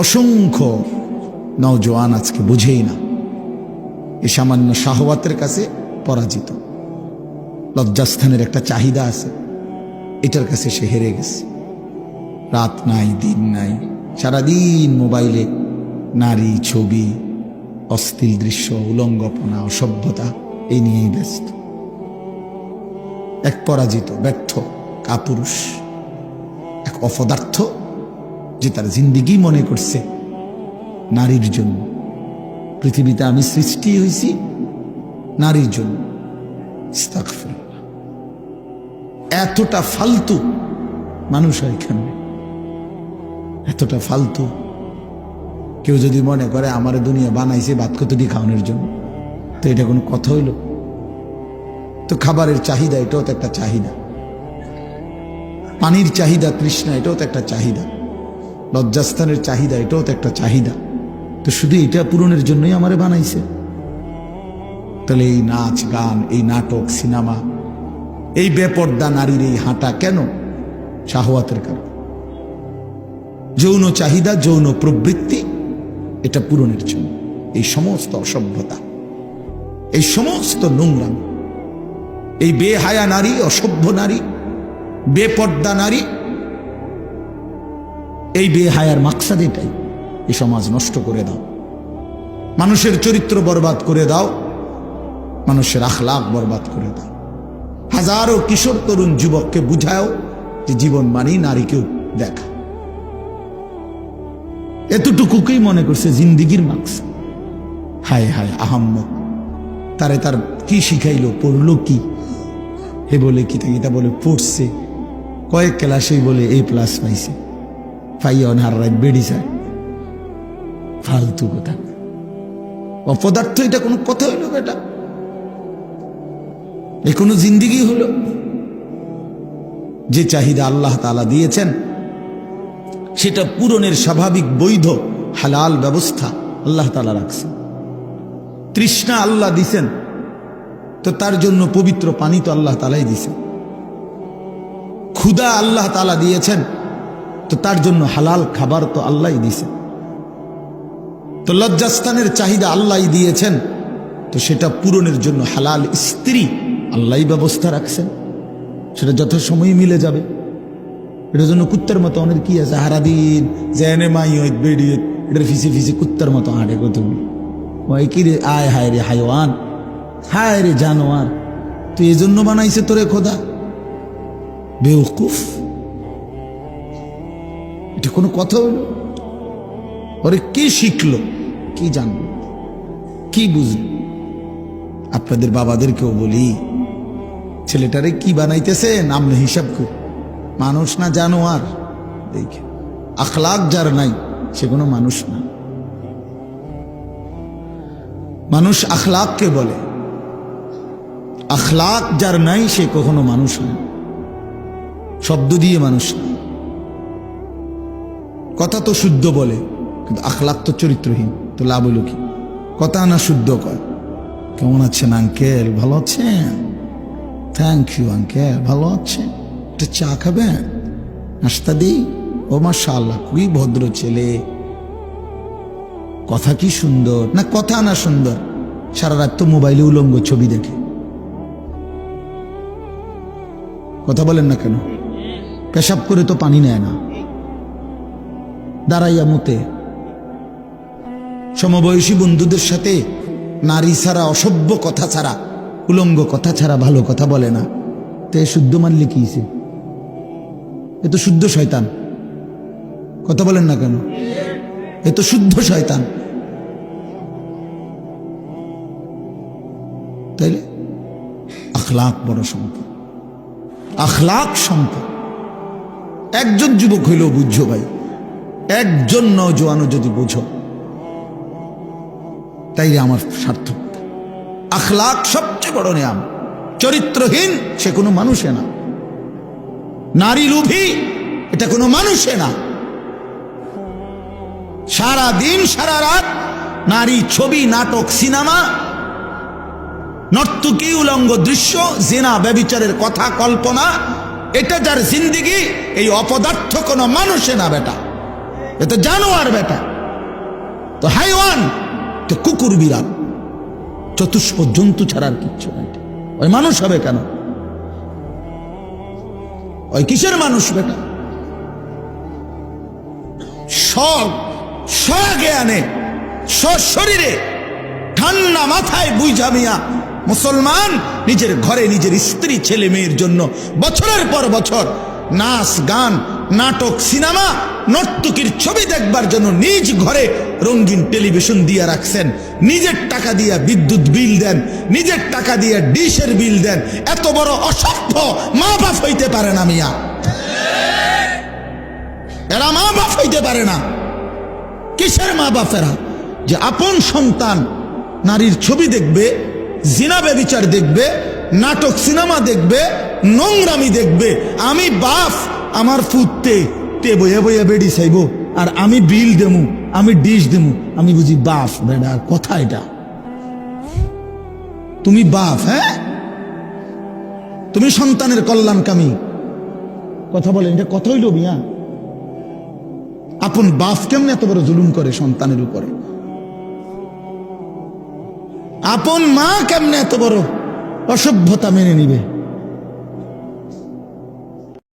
অসংখ্য নওজোয়ান আজকে বুঝেই না। এ সামান্য শাহওয়াতের কাছে পরাজিত। লজ্জাস্থানের একটা চাহিদা আছে। এটার কাছে সে হেরে গেছে। রাত নাই, দিন নাই। সারাদিন মোবাইলে নারী, ছবি অস্থির দৃশ্য, উলঙ্গপনা, অসভ্যতা এই নিয়েই ব্যস্ত। এক পরাজিত, ব্যর্থ, কাপুরুষ, এক অপদার্থ যে তার জিন্দিগি মনে করছে নারীর জন্য। পৃথিবীতে আমি সৃষ্টি হয়েছি নারীর জন্য। এতটা ফালতু মানুষ হয় এখানে এতটা ফালতু। কেউ যদি মনে করে আমার দুনিয়া বানাইছে ভাত কতটি খাওয়ানোর জন্য, তো এটা কোনো কথা হইল? তো খাবারের চাহিদা এটাও তো একটা চাহিদা। পানির চাহিদা তৃষ্ণা এটাও তো একটা চাহিদা। লজ্জাস্থানের চাহিদা, এটাও তো একটা চাহিদা। তো শুধু এটা পূরণের জন্যই আমারে বানাইছে। তাহলে এই নাচ, গান, এই নাটক, সিনেমা, এই বেপর্দা নারীর এই হাঁটা কেন শাহওয়াতের কারণ? যৌন চাহিদা, যৌন প্রবৃত্তি, এটা পূরণের জন্য। এই সমস্ত অসভ্যতা, এই সমস্ত নোংরাম, এই বেহায়া নারী, অসভ্য নারী, বেপর্দা নারী এই বেহায়ার মাকসাদ এটাই। এই সমাজ নষ্ট করে দাও। মানুষের চরিত্র বরবাদ করে দাও। মানুষের আখলাখ বরবাদ করে দাও। হাজারো কিশোর তরুণ যুবককে বুঝাও যে জীবন মানেই নারীকেও দেখা। এতটুকুকেই মনে করছে জিন্দিগির মার্কস হায় হায় আহাম্মক। তারে তার কি শিখাইলো, পড়ল কি? হে বলে কি তা বলে পড়ছে। কয়েক ক্লাসেই বলে এ প্লাস পাইছে। পাইয়া অনহার রাত বেড়ি যায়। ফালতু কথা। অপদার্থ এটা কোনো কথা হইল বেটা এ কোনো জিন্দিগি হলো। যে চাহিদা আল্লাহ তালা দিয়েছেন, সেটা পূরণের স্বাভাবিক বৈধ, হালাল ব্যবস্থা আল্লাহ তালা রাখছেন। তৃষ্ণা আল্লাহ দিছেন, তো তার জন্য পবিত্র পানি তো আল্লাহ তালাই দিছেন। ক্ষুদা আল্লাহ তালা দিয়েছেন তো তার জন্য হালাল খাবার তো আল্লাহ দিছেন তো লজ্জাস্থানের চাহিদা আল্লাহ দিয়েছেন, তো সেটা পূরণের জন্য হালাল স্ত্রী আল্লাহ ব্যবস্থা রাখছেন। সেটা যথাসময়ে মিলে যাবে। এটার জন্য কুত্তার মতো অনেক কি আছে? হারাদিন জেনে মাই হইত বেড়ি হইত এটার ফিসে ফিসে কুত্তার মতো হাঁটে কতগুলো ওই কি রে, আয় হায় রে হাইওয়ান, হায় রে জানোয়ার, তুই এই জন্য বানাইছে তোরে খোদা। বেউকুফ এটা কোনো কথা হলো? ওরে কি শিখলো? কি জানলো? কি বুঝলো? আপনাদের বাবাদেরকেও বলি, ছেলেটারে কি বানাইতেছে? নাম হিসাব করে। মানুষ না জানোয়ার? দেখে। আখলাক যার নাই, সে কোনো মানুষ না। মানুষ আখলাককে বলে। আখলাক যার নাই, সে কখনো মানুষ না। শব্দ দিয়ে মানুষ না। কথা তো শুদ্ধ বলে, কিন্তু আখলাক তো চরিত্রহীন, তো লাভ হইল কি? কথা না শুদ্ধ কয়, কেমন আছেন আঙ্কেল? ভালো আছেন? থ্যাংক ইউ আঙ্কেল, ভালো আছেন। একটা চা খাবেন? নাস্তা দিই? ও মাশা আল্লাহ খুবই ভদ্র ছেলে। কথা কি সুন্দর? না, কথা না সুন্দর। সারা রাত তো মোবাইলে উলঙ্গ ছবি দেখে। কথা বলেন না কেন? পেশাব করে তো পানি নেয় না। দাঁড়াইয়া মতে। সমবয়সী বন্ধুদের সাথে নারী ছাড়া অসভ্য কথা ছাড়া, উলঙ্গ কথা ছাড়া ভালো কথা বলে না। তো শুদ্ধ মানলে কি হইছে? এ তো শুদ্ধ শয়তান। কথা বলেন না কেন? এ তো শুদ্ধ শয়তান। তাইলে? আখলাক বড় সম্পদ। আখলাক সম্পদ। একজন যুবক হইলেও বুঝছ ভাই। একজন নজওয়ানও যদি বুঝো তাই আমার সার্থক আখলাক সবচেয়ে বড় নিয়াম। চরিত্রহীন সে কোনো মানুষে না। নারী লোভী এটা কোনো মানুষে না। সারা দিন সারা রাত নারী ছবি, নাটক, সিনেমা, নর্তকী, উলঙ্গ দৃশ্য, জেনা, ব্যবিচারের কথা, কল্পনা, এটা যার জিন্দিগি, এই অপদার্থ কোনো মানুষে না বেটা। এটা জানোয়ার বেটা তো হাইওয়ান, তো কুকুর বিড়াল। চতুষ্প জন্তু ছাড়া কিচ্ছু নাই। ওই মানুষ হবে কেন? ওই কিসের মানুষ বেটা সব স্বজ্ঞানে ঠান্ডা মাথায় বুঝা মিয়া, মুসলমান, নিজের ঘরে নিজের স্ত্রী, ছেলে, মেয়ের জন্য বছরের পর বছর নাচ, গান নাটক, সিনেমা, নর্তকীর ছবি দেখবার জন্য নিজ ঘরে রঙিন টেলিভিশন দিয়ে রাখছেন। নিজের টাকা দিয়ে বিদ্যুৎ বিল দেন, নিজের টাকা দিয়ে ডিশের বিল দেন। এত বড় অসভ্য মা বাপ হইতে পারে না মিয়া। এরা মা বাপ হইতে পারে না। কিসের মা বাপেরা যে আপন সন্তান নারীর ছবি দেখবে, জিনা বিচার দেখবে, নাটক, সিনেমা দেখবে, নোংরামি দেখবে। আমি বাপ আমার ফুটতে, তে বইয়া বইয়া বেড়ি চাইব, আর আমি বিল দেমু, আমি ডিশ দেমু, আমি বুঝি বাপ বেড়া কথা এটা। তুমি বাপ হ্যাঁ? তুমি সন্তানের কল্যাণকামী। কথা বলেন, এটা কথা হইল মিয়া? আপন বাপ কেমনে এত বড় জুলুম করে সন্তানের উপরে? আপন মা কেমনে এত বড় অসভ্যতা মেনে নিবে?